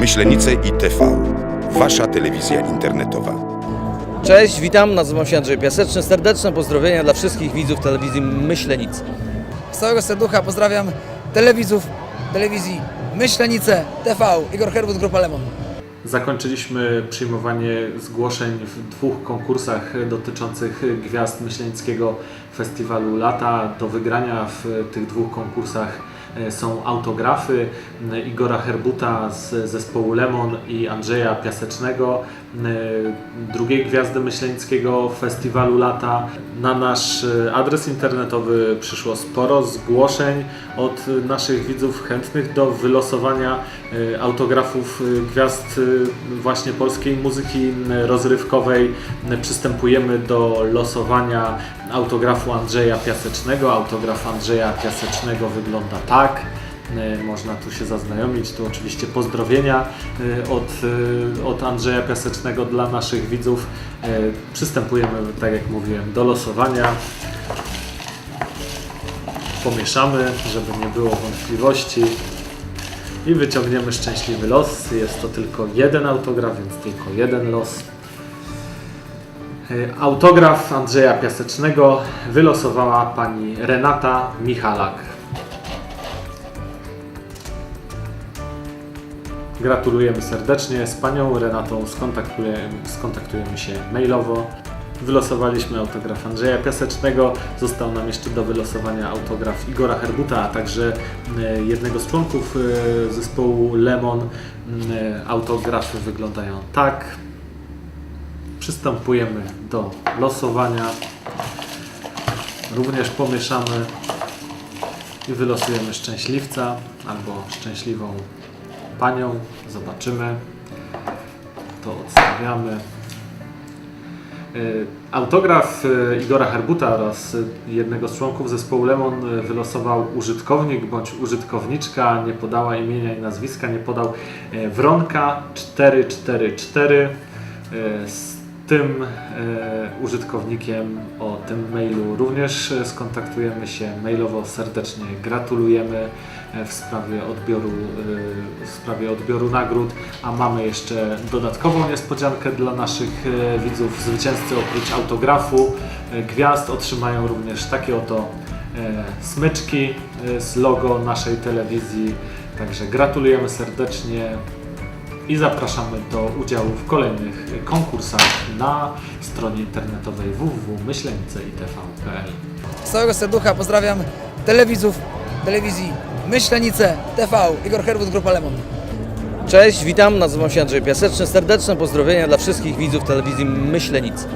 Myślenice i TV. Wasza telewizja internetowa. Cześć, witam, nazywam się Andrzej Piaseczny. Serdeczne pozdrowienia dla wszystkich widzów telewizji Myślenicy. Z całego serducha pozdrawiam telewizów, telewizji Myślenice, TV, Igor Herbut, Grupa Lemon. Zakończyliśmy przyjmowanie zgłoszeń w dwóch konkursach dotyczących gwiazd Myślenickiego Festiwalu Lata. Do wygrania w tych dwóch konkursach są autografy e, Igora Herbuta z zespołu Lemon i Andrzeja Piasecznego, e, drugiej gwiazdy Myślenickiego Festiwalu Lata. Na nasz e, adres internetowy przyszło sporo zgłoszeń od naszych widzów chętnych do wylosowania e, autografów e, gwiazd e, właśnie polskiej muzyki e, rozrywkowej. E, Przystępujemy do losowania autografu Andrzeja Piasecznego. Autograf Andrzeja Piasecznego wygląda tak. E, Można tu się zaznajomić. Tu oczywiście pozdrowienia e, od, e, od Andrzeja Piasecznego dla naszych widzów. Przystępujemy, tak jak mówiłem, do losowania. Pomieszamy, żeby nie było wątpliwości. I wyciągniemy szczęśliwy los. Jest to tylko jeden autograf, więc tylko jeden los. Autograf Andrzeja Piasecznego wylosowała pani Renata Michalak. Gratulujemy serdecznie. Z panią Renatą skontaktujemy, skontaktujemy się mailowo. Wylosowaliśmy autograf Andrzeja Piasecznego. Został nam jeszcze do wylosowania autograf Igora Herbuta, a także e, jednego z członków e, zespołu Lemon. E, Autografy wyglądają tak. Przystępujemy do losowania. Również pomieszamy i wylosujemy szczęśliwca albo szczęśliwą panią. Zobaczymy. To odstawiamy. Y, Autograf y, Igora Herbuta oraz jednego z członków zespołu Lemon wylosował użytkownik bądź użytkowniczka, nie podała imienia i nazwiska, nie podał y, Wronka 444. Tym y, użytkownikiem o tym mailu również y, skontaktujemy się mailowo. Serdecznie gratulujemy y, w sprawie odbioru, w sprawie odbioru nagród, a mamy jeszcze dodatkową niespodziankę dla naszych widzów. Zwycięzcy oprócz autografu gwiazd otrzymają również takie oto smyczki z logo naszej telewizji. Także gratulujemy serdecznie i zapraszamy do udziału w kolejnych konkursach na stronie internetowej www.myśleniceitv.pl. Z całego serducha pozdrawiam telewizów, telewizji Myślenice, TV, Igor Herbut, Grupa Lemon. Cześć, witam, nazywam się Andrzej Piaseczny. Serdeczne pozdrowienia dla wszystkich widzów telewizji Myślenicy.